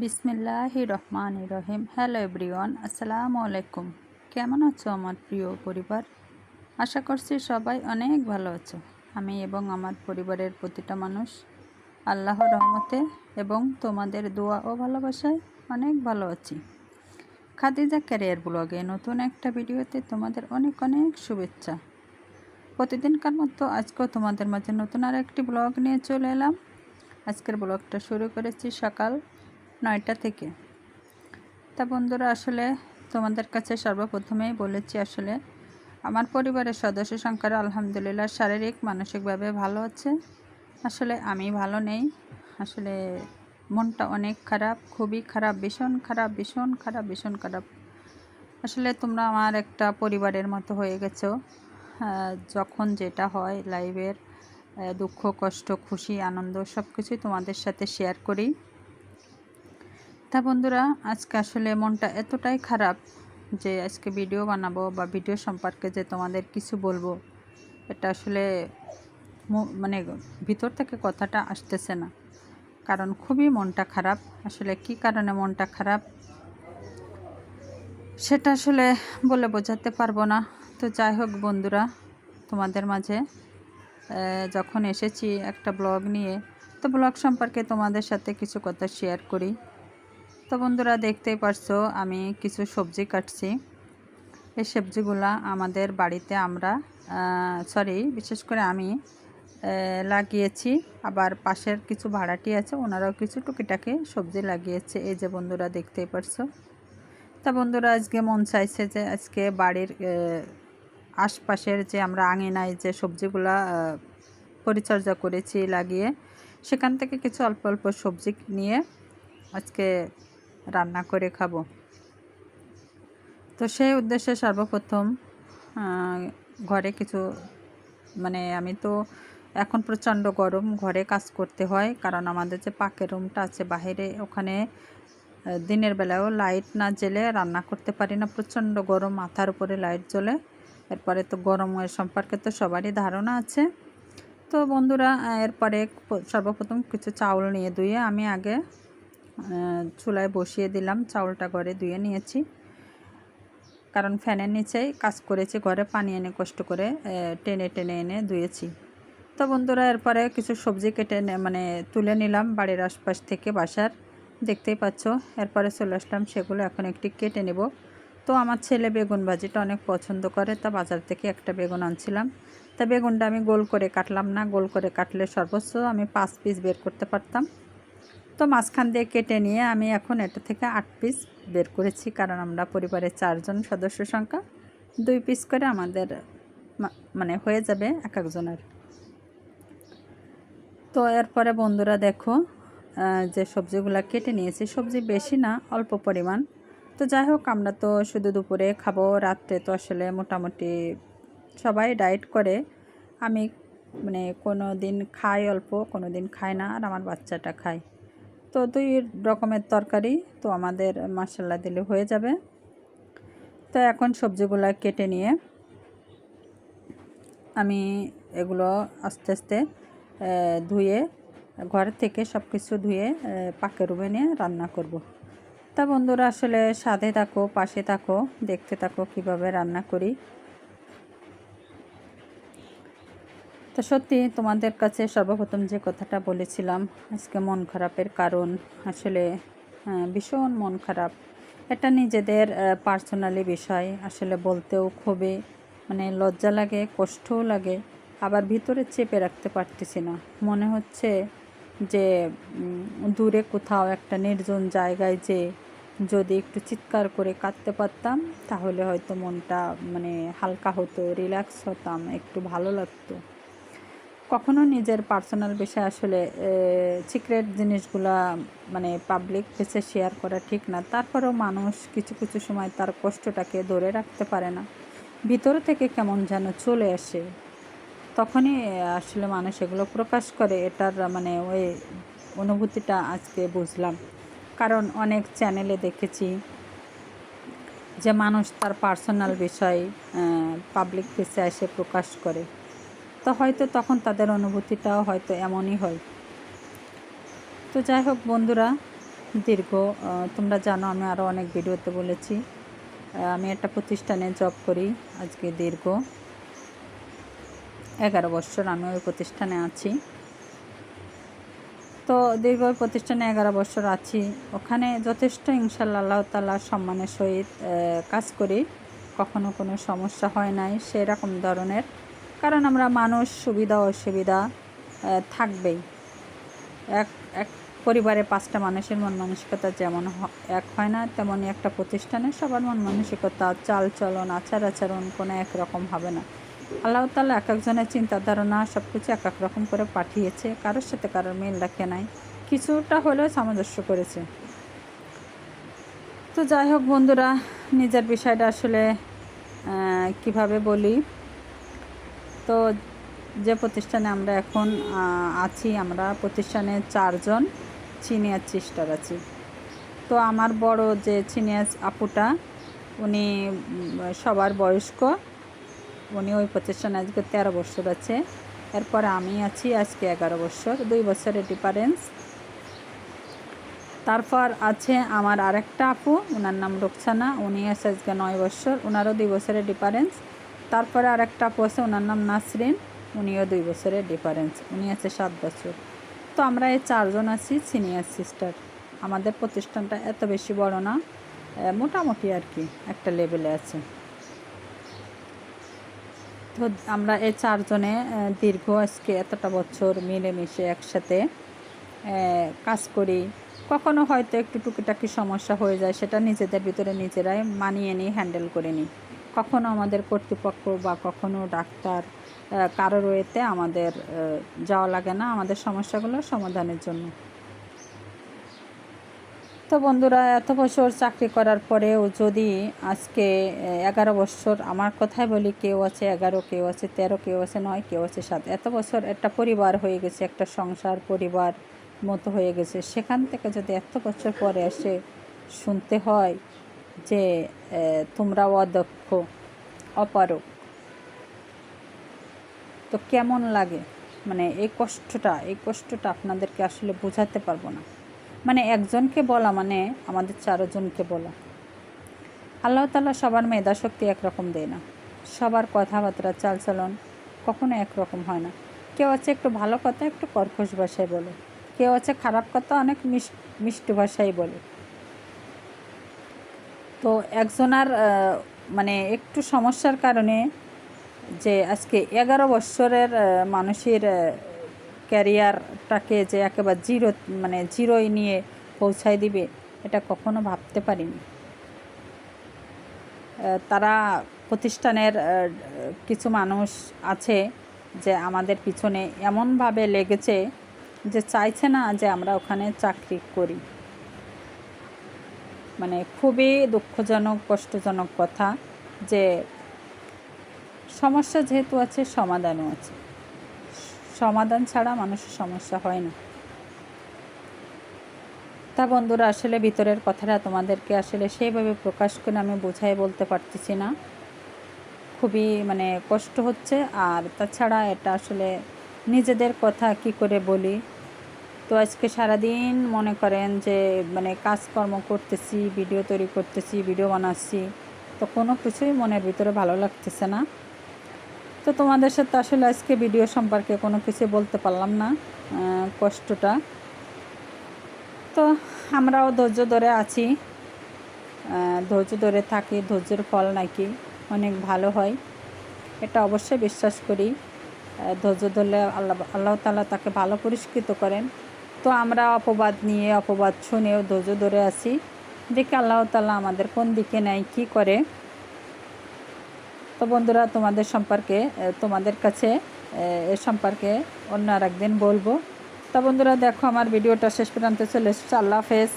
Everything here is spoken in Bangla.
বিসমিল্লাহ রহমান রহিম। হ্যালো এভরিওয়ান, আসসালামু আলাইকুম। কেমন আছো আমার প্রিয় পরিবার? আশা করছি সবাই অনেক ভালো আছো। আমি এবং আমার পরিবারের প্রতিটা মানুষ আল্লাহর রহমতে এবং তোমাদের দোয়া ও ভালোবাসায় অনেক ভালো আছি। খাদিজা ক্যারিয়ার ব্লগে নতুন একটা ভিডিওতে তোমাদের অনেক অনেক শুভেচ্ছা। প্রতিদিনকার মতো আজকেও তোমাদের মাঝে নতুন আর একটি ব্লগ নিয়ে চলে এলাম। আজকের ব্লগটা শুরু করেছি সকাল নয়টা থেকে। তা বন্ধুরা, আসলে তোমাদের কাছে সর্বপ্রথমেই বলেছি, আসলে আমার পরিবারের সদস্য সংখ্যার আলহামদুলিল্লাহ শারীরিক, মানসিকভাবে ভালো আছে। আসলে আমি ভালো নেই। আসলে মনটা অনেক খারাপ, খুবই খারাপ, ভীষণ খারাপ ভীষণ খারাপ ভীষণ খারাপ। আসলে তোমরা আমার একটা পরিবারের মতো হয়ে গেছো। যখন যেটা হয় লাইভের দুঃখ, কষ্ট, খুশি, আনন্দ সব কিছুই তোমাদের সাথে শেয়ার করি। তা বন্ধুরা, আজকে আসলে মনটা এতটাই খারাপ যে আজকে ভিডিও বানাবো বা ভিডিও সম্পর্কে যে তোমাদের কিছু বলব, এটা আসলে মানে ভিতর থেকে কথাটা আসতেছে না। কারণ খুবই মনটা খারাপ। আসলে কি কারণে মনটা খারাপ? সেটা আসলে বলে বোঝাতে পারব না। তো যাই হোক বন্ধুরা, তোমাদের মাঝে যখন এসেছি একটা ব্লগ নিয়ে, তো ব্লগ সম্পর্কে তোমাদের সাথে কিছু কথা শেয়ার করি। তো বন্ধুরা দেখতেই পারছ, আমি কিছু সবজি কাটছি। এই সবজিগুলা আমাদের বাড়িতে আমরা সরি বিশেষ করে আমি লাগিয়েছি। আবার পাশের কিছু ভাড়াটি আছে, ওনারাও কিছু টুকিটাকি সবজি লাগিয়েছে। এই যে বন্ধুরা দেখতেই পারছ। তা বন্ধুরা, আজকে মন চাইছে যে আজকে বাড়ির আশপাশের যে আমরা আঙিনায় যে সবজিগুলা পরিচর্যা করেছি লাগিয়ে, সেখান থেকে কিছু অল্প অল্প সবজি নিয়ে আজকে রান্না করে খাব। তো সেই উদ্দেশ্যে সর্বপ্রথম ঘরে কিছু মানে আমি তো এখন প্রচণ্ড গরম, ঘরে কাজ করতে হয়। কারণ আমাদের যে পাকের রুমটা আছে বাহিরে, ওখানে দিনের বেলাও লাইট না জ্বেলে রান্না করতে পারি না। প্রচণ্ড গরম, মাথার উপরে লাইট জ্বলে। এরপরে তো গরমের সম্পর্কে তো সবারই ধারণা আছে। তো বন্ধুরা এরপরে সর্বপ্রথম কিছু চাউল নিয়ে ধুয়ে আমি আগে চুলায় বসিয়ে দিলাম, চাউলটা ঘরে ধুয়ে নিয়েছি। কারণ ফ্যানের নিচেই কাজ করেছি, ঘরে পানি এনে কষ্ট করে টেনে টেনে এনে ধুয়েছি। তো বন্ধুরা, এরপরে কিছু সবজি কেটে মানে তুলে নিলাম বাড়ির আশপাশ থেকে বাসার, দেখতেই পাচ্ছ। এরপরে চলে আসলাম, সেগুলো এখন একটি কেটে নেব। তো আমার ছেলে বেগুন ভাজিটা অনেক পছন্দ করে, তা বাজার থেকে একটা বেগুন আনছিলাম। তা বেগুনটা আমি গোল করে কাটলাম না, গোল করে কাটলে সর্বোচ্চ আমি পাঁচ পিস বের করতে পারতাম। তো মাঝখান দিয়ে কেটে নিয়ে আমি এখন এটা থেকে আট পিস বের করেছি, কারণ আমরা পরিবারের চারজন সদস্য সংখ্যা। দুই পিস করে আমাদের মানে হয়ে যাবে এক একজনের। তো এরপরে বন্ধুরা দেখো যে সবজিগুলো কেটে নিয়েছি, সবজি বেশি না, অল্প পরিমাণ। তো যাই হোক, আমরা তো শুধু দুপুরে খাব, রাত্রে তো আসলে মোটামুটি সবাই ডায়েট করে। আমি মানে কোনো দিন খাই অল্প, কোনো দিন খাই না, আর আমার বাচ্চাটা খায়। তো দুই রকমের তরকারি তো আমাদের মশলা দিলে হয়ে যাবে তো এখন সবজিগুলো কেটে নিয়ে আমি এগুলো আস্তে আস্তে ধুয়ে ঘর থেকে সব কিছু ধুয়ে পাকে রুমে নিয়ে রান্না করব। তা বন্ধুরা আসলে সাথে থাকো, পাশে থাকো, দেখতে থাকো কীভাবে রান্না করি তো সত্যি তোমাদের কাছে সর্বপ্রথম যে কথাটা বলেছিলাম, আজকে মন খারাপের কারণ। আসলে ভীষণ মন খারাপ। এটা নিজেদের পার্সোনালি বিষয়। আসলে বলতেও খুবই মানে লজ্জা লাগে, কষ্টও লাগে, আবার ভিতরে চেপে রাখতে পারতেছি না। মনে হচ্ছে যে দূরে কোথাও একটা নির্জন জায়গায় যে, যদি একটু চিৎকার করে কাঁদতে পারতাম, তাহলে হয়তো মনটা মানে হালকা হতো, রিল্যাক্স হতাম, একটু ভালো লাগতো। কখনো নিজের পার্সোনাল বিষয় আসলে সিক্রেট জিনিসগুলা মানে পাবলিক ফেসে শেয়ার করা ঠিক না। তারপরেও মানুষ কিছু কিছু সময় তার কষ্টটাকে ধরে রাখতে পারে না। ভিতর থেকে কেমন যেন চলে আসে। তখনই আসলে মানুষ এগুলো প্রকাশ করে। এটার মানে ওই অনুভূতিটা আজকে বুঝলাম। কারণ অনেক চ্যানেলে দেখেছি যে মানুষ তার পার্সোনাল বিষয় পাবলিক ফেসে এসে প্রকাশ করে। তো হয়তো তখন তাদের অনুভূতিটাও হয়তো এমনই হয়। তো যাই হোক বন্ধুরা, দীর্ঘ তোমরা জানো আমি আরও অনেক ভিডিওতে বলেছি আমি একটা প্রতিষ্ঠানে জব করি, আজকে দীর্ঘ এগারো বছর আমি ওই প্রতিষ্ঠানে আছি। তো দীর্ঘ ওই প্রতিষ্ঠানে এগারো বছর আছি, ওখানে যথেষ্ট ইনশাল্লাহ আল্লাহ তাল্লাহ সম্মানের সহিত কাজ করি, কখনো কোনো সমস্যা হয় নাই, সেরকম ধরনের। কারণ আমরা মানুষ, সুবিধা অসুবিধা থাকবেই। এক এক পরিবারে পাঁচটা মানুষের মন মানসিকতা যেমন এক হয় না তেমনই একটা প্রতিষ্ঠানে সবার মন মানসিকতা চাল চলন আচার আচরণ কোনো একরকম হবে না। আল্লাহ তালা এক একজনের চিন্তা ধারণা সব কিছু এক এক রকম করে পাঠিয়েছে, কারোর সাথে কারোর মিল রাখে নাই। কিছুটা হলেও সামঞ্জস্য করেছে। তো যাই হোক বন্ধুরা, নিজের বিষয়টা আসলে কীভাবে বলি? তো যে প্রতিষ্ঠানে আমরা এখন আছি, আমরা প্রতিষ্ঠানে চারজন সিনিয়র সিস্টার আছি। তো আমার বড় যে সিনিয়র আপুটা, উনি সবার বয়স্ক, উনি ওই প্রতিষ্ঠানে আজকে তেরো বছর আছে। এরপরে আমি আছি আজকে এগারো বছর, দুই বছরের ডিফারেন্স তারপর আছে আমার আরেকটা আপু ওনার নাম রোকসানা উনি আছে আজকে নয় বছর ওনারও দুই বছরের ডিফারেন্স তারপরে আরেকটা আপু আছে, ওনার নাম নাসরিন। উনিও দুই বছরের ডিফারেন্স উনি আছে সাত বছর। তো আমরা এই চারজন আছি সিনিয়র সিস্টার আমাদের প্রতিষ্ঠানটা এত বেশি বড় না মোটামুটি আর কি, একটা লেভেলে আছে। তো আমরা এই চারজনে দীর্ঘ আজকে এতটা বছর মিলেমিশে একসাথে কাজ করি। কখনো হয়তো একটু টুকিটাকি সমস্যা হয়ে যায়, সেটা নিজেদের ভিতরে নিজেরাই মানিয়ে নিই হ্যান্ডেল করে নিই। কখনো আমাদের কর্তৃপক্ষ বা কখনো ডাক্তার কারোর ওয়েতে আমাদের যাওয়া লাগে না আমাদের সমস্যাগুলো সমাধানের জন্য। তো বন্ধুরা, এত বছর চাকরি করার পরেও যদি আজকে এগারো বছর আমার কথাই বলি, কেউ আছে এগারো, কেউ আছে তেরো, কেউ আছে নয়, কেউ আছে সাত, এত বছর একটা পরিবার হয়ে গেছে, একটা সংসার পরিবার মতো হয়ে গেছে। সেখান থেকে যদি এত বছর পরে এসে শুনতে হয় যে তোমরা অদক্ষ অপারক তো কেমন লাগে? মানে এই কষ্টটা এই কষ্টটা আপনাদেরকে আসলে বোঝাতে পারব না। মানে একজনকে বলা মানে আমাদের চারজনকে বলা। আল্লাহ তালা সবার মেধা শক্তি একরকম দেয় না। সবার কথাবার্তা চালচলন কখনো একরকম হয় না। কেউ আছে একটু ভালো কথা, একটু কর্কশ ভাষায় বলে। কেউ আছে খারাপ কথা, অনেক মিষ- মিষ্টি ভাষায় বলে। তো একজনার মানে একটু সমস্যার কারণে যে আজকে এগারো আহ, মানুষের ক্যারিয়ারটাকে যে একেবারে জিরো মানে জিরোয় নিয়ে পৌঁছায় দিবে এটা কখনো ভাবতে পারিনি। তারা প্রতিষ্ঠানের কিছু মানুষ আছে যে আমাদের পিছনে এমনভাবে লেগেছে যে চাইছে না যে আমরা ওখানে চাকরি করি। মানে খুবই দুঃখজনক, কষ্টজনক কথা যে সমস্যা যেহেতু আছে, সমাধানও আছে। সমাধান ছাড়া মানুষের সমস্যা হয় না। তা বন্ধুরা, আসলে ভিতরের কথাটা তোমাদেরকে আসলে সেইভাবে প্রকাশ করে আমি বোঝাই বলতে পারতেছি না। খুবই মানে কষ্ট হচ্ছে, আর তাছাড়া এটা আসলে নিজেদের কথা কি করে বলি? তো আজকে সারাদিন মনে করেন যে মানে কাজকর্ম করতেছি, ভিডিও তৈরি করতেছি, ভিডিও বানাচ্ছি, তো কোনো কিছুই মনের ভিতরে ভালো লাগতেছে না। তো তোমাদের সাথে আসলে আজকে ভিডিও সম্পর্কে কোনো কিছু বলতে পারলাম না কষ্টটা। তো আমরাও ধৈর্য ধরে আছি ধৈর্য ধরে থাকি, ধৈর্যের ফল নাকি অনেক ভালো হয়, এটা অবশ্যই বিশ্বাস করি। ধৈর্য ধরলে আল্লাহ আল্লাহ তালা তাকে ভালো পুরস্কৃত করেন। তো আমরা অপবাদ নিয়ে, অপবাদ শুনেও ধৈর্য ধরে আছি দেখি আল্লাহ তালা আমাদের কোন দিকে নেয় কি করে। তো বন্ধুরা, তোমাদের সম্পর্কে তোমাদের কাছে, এ সম্পর্কে অন্য আর একদিন বলব। তা বন্ধুরা, দেখো আমার ভিডিওটা শেষ পর্যন্ত চলে এসেছে। আল্লাহ হাফেজ।